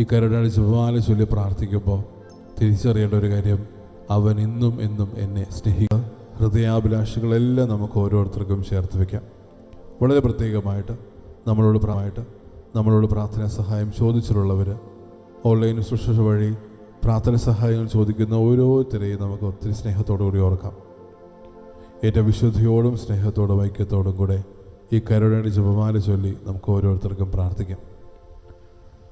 ഈ കരുടാളി ശുഭമാലി ചൊല്ലി പ്രാർത്ഥിക്കുമ്പോൾ തിരിച്ചറിയേണ്ട ഒരു കാര്യം അവൻ ഇന്നും എന്നും എന്നെ സ്നേഹിക്കുക ഹൃദയാഭിലാഷങ്ങളെല്ലാം നമുക്ക് ഓരോരുത്തർക്കും ചേർത്ത് വയ്ക്കാം വളരെ പ്രത്യേകമായിട്ട് നമ്മളോട് പ്രായമായിട്ട് നമ്മളോട് പ്രാർത്ഥനാ സഹായം ചോദിച്ചിട്ടുള്ളവർ ഓൺലൈൻ ശുശ്രൂഷ വഴി പ്രാർത്ഥന സഹായങ്ങൾ ചോദിക്കുന്ന ഓരോരുത്തരെയും നമുക്ക് ഒത്തിരി സ്നേഹത്തോടു കൂടി ഓർക്കാം. ഏറ്റവും വിശുദ്ധിയോടും സ്നേഹത്തോടും ഐക്യത്തോടും കൂടെ ഈ കരുണയുടെ ജപമാല ചൊല്ലി നമുക്ക് ഓരോരുത്തർക്കും പ്രാർത്ഥിക്കാം.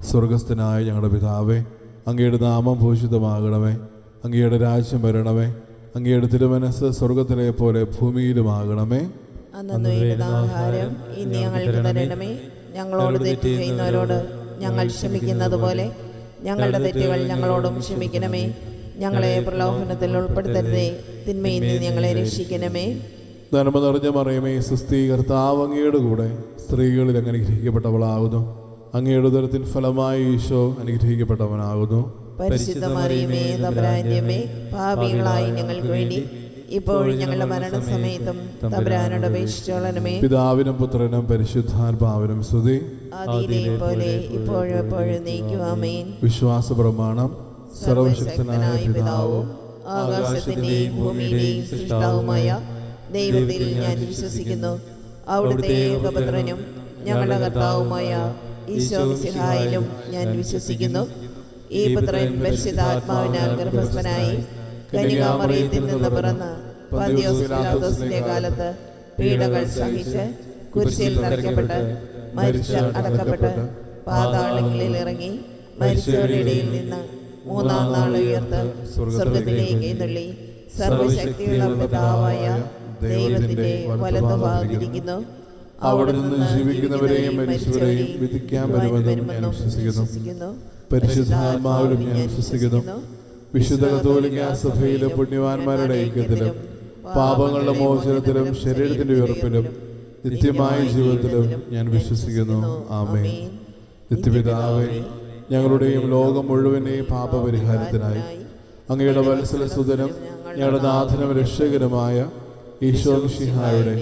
സ്വർഗസ്ഥനായ ഞങ്ങളുടെ പിതാവേ അങ്ങയുടെ നാമം ഭൂഷിതമാകണമേ അങ്ങയുടെ രാജ്യം വരണമേ അങ്ങയുടെ തിരുമനസ് സ്വർഗത്തിലെ പോലെ ഭൂമിയിലുമാകണമേ ആഹാരം ഇന്ന് ഞങ്ങൾക്ക് തരണമേ. ഞങ്ങളോട് തെറ്റ് ചെയ്യുന്നവരോട് ഞങ്ങൾ ക്ഷമിക്കുന്നത് പോലെ ഞങ്ങളുടെ തെറ്റുകൾ ഞങ്ങളോടും ക്ഷമിക്കണമേ. ഞങ്ങളെ പ്രലോഭനത്തിൽ ഉൾപ്പെടുത്തരുതേ. തിന്മയിൽ നിന്ന് ഞങ്ങളെ രക്ഷിക്കണമേ. നന്മ നിറഞ്ഞ മറിയമേ സുസ്ഥീകർത്താവങ്ങയുടെ കർത്താവ് അങ്ങയുടെ കൂടെ സ്ത്രീകളിൽ അങ്ങനെ അനുഗ്രഹിക്കപ്പെട്ടവളാകുന്നു. അങ്ങയുടെ ഉദരത്തിൻ ഫലമായി ഈശോ അനുഗ്രഹിക്കപ്പെട്ടവനാകുന്നു. പരിശുദ്ധ മറിയമേ തബ്രാന്യമേ പാപികളായി ഞങ്ങൾക്ക് വേണ്ടി ഇപ്പോഴും ഞങ്ങളുടെ മരണസമയത്തും അപേക്ഷിച്ചോളണമേ. പിതാവിനും പുത്രനും പരിശുദ്ധാത്മാവിനും സ്തുതി. ആദിയിലെ പോലെ ഇപ്പോഴും എപ്പോഴും നീക്കുവാമേൻ വിശ്വാസ പ്രമാണം സർവശക്തനായ പിതാവും ആകാശത്തിന്റെയും ഭൂമിയുടെയും സൃഷ്ടാവുമായ ദൈവത്തിൽ ഞാൻ വിശ്വസിക്കുന്നു. അവിടുത്തെ ഏകപുത്രനും ഞങ്ങളുടെ കർത്താവുമായ ഈശോ മിസിഹായിലും ഞാൻ വിശ്വസിക്കുന്നു. ഈ പുത്രൻ പരിശുദ്ധാത്മാവിനാൽ ഗർഭസ്ഥനായി കനികാമറിയത്തിൽ നിന്ന് പിറന്ന് പന്തിയോസിന്റെ കാലത്ത് പീഡകൾ സഹിച്ച് കുരിശിൽ നിറയ്ക്കപ്പെട്ട് മരിച്ച അടക്കപ്പെട്ട് പാതാളങ്ങളിൽ ഇറങ്ങി മരിച്ചവരുടെ ഇടയിൽ നിന്ന് മൂന്നാം നാൾ ഉയർത്ത് സ്വർഗത്തിലേക്ക് എഴുന്നള്ളി. സർവശക്തിയുള്ള പിതാവായ ദൈവത്തിന്റെ വലതുഭാഗത്തിരിക്കുന്നു അവിടെ നിന്ന് ജീവിക്കുന്നവരെയും മരിച്ചവരെയും വിധിക്കാൻ വരുമെന്നും ഞാൻ വിശ്വസിക്കുന്നു. പരിശുദ്ധാത്മാവിലും ഞാൻ വിശ്വസിക്കുന്നു. വിശുദ്ധ കത്തോലിക്ക സഭയിലെ പുണ്യവാന്മാരുടെ ഐക്യത്തിലും പാപങ്ങളുടെ മോചനത്തിലും ശരീരത്തിന്റെ ഉയർപ്പിലും നിത്യമായ ജീവിതത്തിലും ഞാൻ വിശ്വസിക്കുന്നു. ആമേ നിത്യപിതാവേ ഞങ്ങളുടെയും ലോകം മുഴുവനെയും പാപപരിഹാരത്തിനായി അങ്ങയുടെ വത്സല സുതനും ഞങ്ങളുടെ നാഥനും രക്ഷകരമായ ഈശോ മിശിഹായുടെ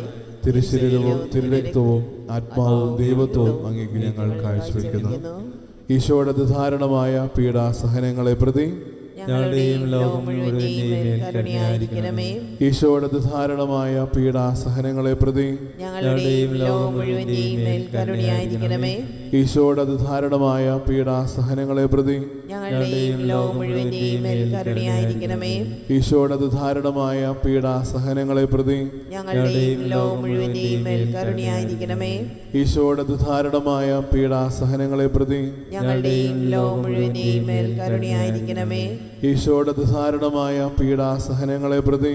തിരുശരീരവും തിരുരക്തവും ആത്മാവും ദൈവത്വവും അങ്ങേക്ക് ഞങ്ങൾ കാഴ്ചവെക്കുന്നു. ഈശോയുടെ ധാരണമായ പീഡാസഹനങ്ങളെ പ്രതി ഞങ്ങളുടെയും ലോകം മേൽ ഈശോയുടെ ധാരണമായ പീഡാസഹനങ്ങളെ പ്രതി ഞങ്ങളുടെയും ലോകം മുഴുവൻ കരുണയായിരിക്കണമേ. ഈശോയുടെ ധാരണമായ പീഡാസഹനങ്ങളെ പ്രതി ഈശോയുടെ ധാരണമായ പീഡാസഹനങ്ങളെ പ്രതി ഈശോയുടെ ധാരണമായ പീഡാസഹനങ്ങളെ പ്രതി ഈശോയുടെ ധാരണമായ പീഡാസഹനങ്ങളെ പ്രതി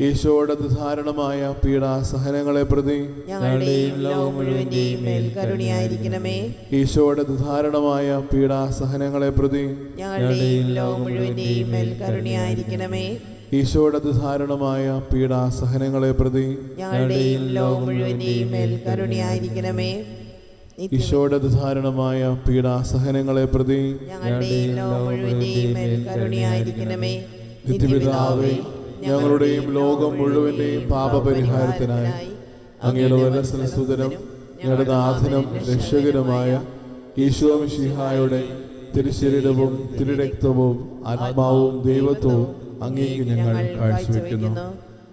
ഈശോയുടെ ധാരണമായ പീഡാസഹനങ്ങളെ പ്രതി ഞങ്ങളുടെയും ലോകം മുഴുവന്റെയും മേൽ കരുണയായിരിക്കണമേ. ഈശോയുടെ ദുധാരണമായ പീഡാസഹനങ്ങളെ പ്രതി ഞങ്ങളുടെയും ലോകം മുഴുവന്റെയും മേൽ കരുണയായിരിക്കണമേ. ഈശോയുടെ ദുധാരണമായ പീഡാസഹനങ്ങളെ പ്രതി ഞങ്ങളുടെയും ലോകം മുഴുവന്റെയും മേൽ കരുണയായിരിക്കണമേ. ഈശോയുടെ ധാരണമായ പീഡാസഹനങ്ങളെ പ്രതി ഞങ്ങളുടെയും ലോകം മുഴുവന്റെയും മേൽ കരുണയായിരിക്കണമേ. നിത്യപിതാവേ ഞങ്ങളുടെയും ലോകം മുഴുവന്റെയും പാപപരിഹാരത്തിനായി അങ്ങയുടെ വലസന സുതരം ഞങ്ങളുടെ നാഥനും രക്ഷകരമായ ഈശോ മിശിഹായുടെ തിരുശരീരവും തിരുരക്തവും ആത്മാവും ദൈവത്വവും അങ്ങേക്ക് ഞങ്ങൾ കാഴ്ചവെക്കുന്നു.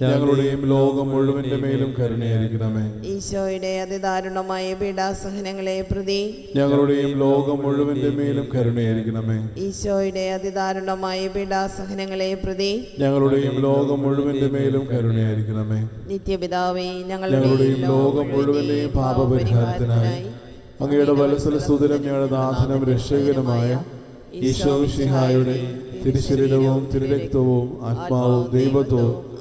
ഞങ്ങളുടെയും ലോകം മുഴുവന്റെ മേലും കരുണയായിരിക്കണമേ. ഈശോയുടെ അതിദാരുണമായ പീഡാസഹനങ്ങളെ പ്രതി ഞങ്ങളുടെയും ലോകം മുഴുവന്റെ മേലും കരുണയായിരിക്കണമേ. ഈശോയുടെ അതിദാരുണമായ പീഡാസഹനങ്ങളെ പ്രതി ഞങ്ങളുടെയും ലോകം മുഴുവന്റെ മേലും കരുണയായിരിക്കണമേ. നിത്യപിതാവേ ഞങ്ങളുടെയും ലോകം മുഴുവന്റെയും പാപപരിഹാരത്തിനായി അങ്ങയുടെ വലസല സുതിരം ഞങ്ങളുടെ നാഥനും രക്ഷകനുമായ ഈശോ ഷിഹായുടെ തിരുശരീരവും തിരുരക്തവും ആത്മാവും ദൈവത്വവും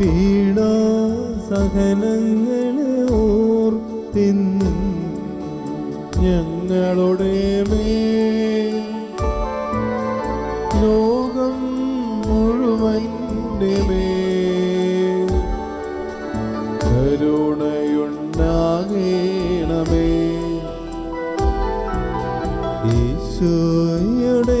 പീഡാ സഹനങ്ങളെ ഓർത്തിന്നും ഞങ്ങളുടെ മേ ലോകം മുഴുവന്റെ മേൽ. കരുണയുണ്ടാകേണമേ. ഈശോയുടെ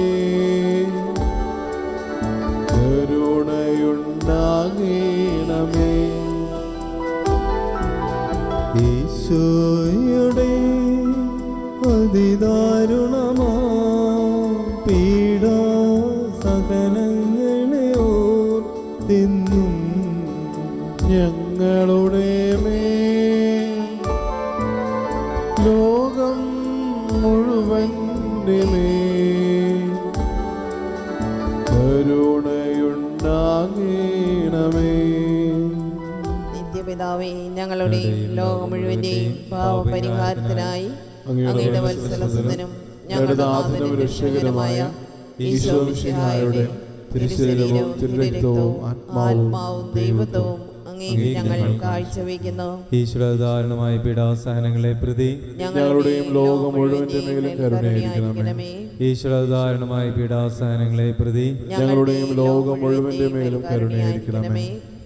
ഈശോയുടെ അതിദാരുണമാ പീഡ സകലങ്ങളെ ഓർത്തിന്നും ഞങ്ങളുടെ മേ ലോകം മുഴുവന്റെ മേൽ നിത്യപിതാവേ ഞങ്ങളുടെയും ലോകം മുഴുവന്റെയും പാവപരിഹാരത്തിനായി അങ്ങയുടെ വത്സലസുതനും ഞങ്ങളുടെ നാഥനും രക്ഷകരമായ ഈശോ മിശിഹായുടെ തിരുശരീരവും തിരുരക്തവും ആത്മാവും ദൈവത്വവും ഞങ്ങൾ കാഴ്ചവെക്കുന്നു. ഈശ്വരധാരണമായ പീഡാസഹനങ്ങളെ പ്രതി ഞങ്ങളുടെയും ലോകം മുഴുവന്റെ മേലും കരുണയായിരിക്കണമേ. ഈശ്വരധാരണമായ പീഡാസഹനങ്ങളെ പ്രതി ഞങ്ങളുടെയും ലോകം മുഴുവന്റെ മേലും കരുണയായിരിക്കണമേ.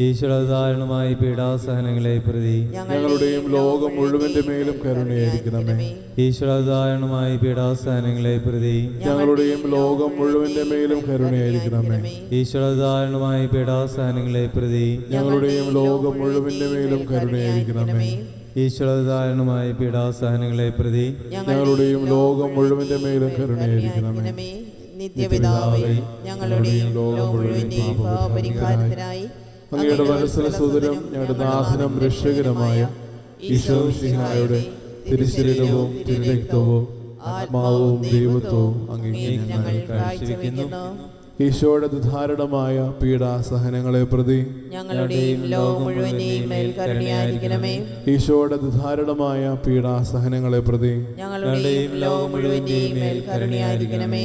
ഈശ്വരധാരണമായ പീഡാസഹനങ്ങളെ പ്രതി ഞങ്ങളുടെയും ലോകം മുഴുവന്റെ മേലും കരുണയായിരിക്കണമേ. ഈശ്വരധാരണമായ പീഡാസഹനങ്ങളെ പ്രതി ഞങ്ങളുടെയും ലോകം മുഴുവന്റെ മേലും കരുണയായിരിക്കണമേ. ഈശ്വരധാരണമായ പീഡാസഹനങ്ങളെ പ്രതി ഞങ്ങളുടെയും ലോകം മുഴുവന്റെ മേലും കരുണയായിരിക്കണമേ. ഈശ്വരധാരണമായ പീഡാസഹനങ്ങളെ പ്രതി ഞങ്ങളുടെയും ലോകം മുഴുവന്റെ മേലും കരുണയായിരിക്കണമേ. നിത്യപിതാവേ ഞങ്ങളുടെയും ലോകം മുഴുവന്റെയും പാവപരിഹാരത്തിനായി അങ്ങയുടെ മനസ്സിലെ സുതരം ഞങ്ങളുടെ നാഥനം രക്ഷകരമായ ഈശോ സിഹായുടെ തിരുശരീരവും തിരുരക്തവും ആത്മാവും ദൈവത്വവും അങ്ങേക്ക് ഞങ്ങൾ കാഴ്ചവെക്കുന്നു. ഈശോയുടെ ദുധാരണമായ പീഡാസഹനങ്ങളെ പ്രതി ഈശോയുടെ ദുധാരണമായ പീഡാസഹനങ്ങളെ പ്രതി ഞങ്ങളുടെയും ലോകം മുഴുവന്റെയും മേൽ കരുണയായിരിക്കണമേ.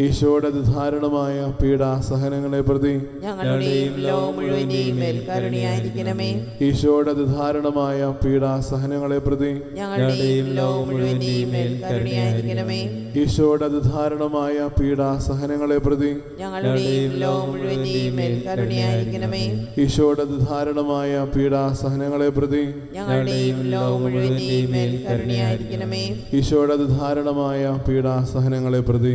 ഈശോയുടെ ധാരണമായ പീഡാസഹനങ്ങളെ പ്രതി ഈശോയുടെ ധാരണമായ പീഡാസഹനങ്ങളെ പ്രതി ഈശോയുടെ ധാരണമായ പീഡാസഹനങ്ങളെ പ്രതി ഈശോയുടെ ധാരണമായ പീഡാസഹനങ്ങളെ പ്രതി ഈശോയുടെ ധാരണമായ പീഡാസഹനങ്ങളെ പ്രതി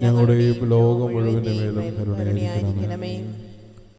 ഞങ്ങളുടെയും ലോകം മുഴുവന്റെ മേലും കരുണയായിരിക്കണമേ. കരുണയായിരിക്കണമേ.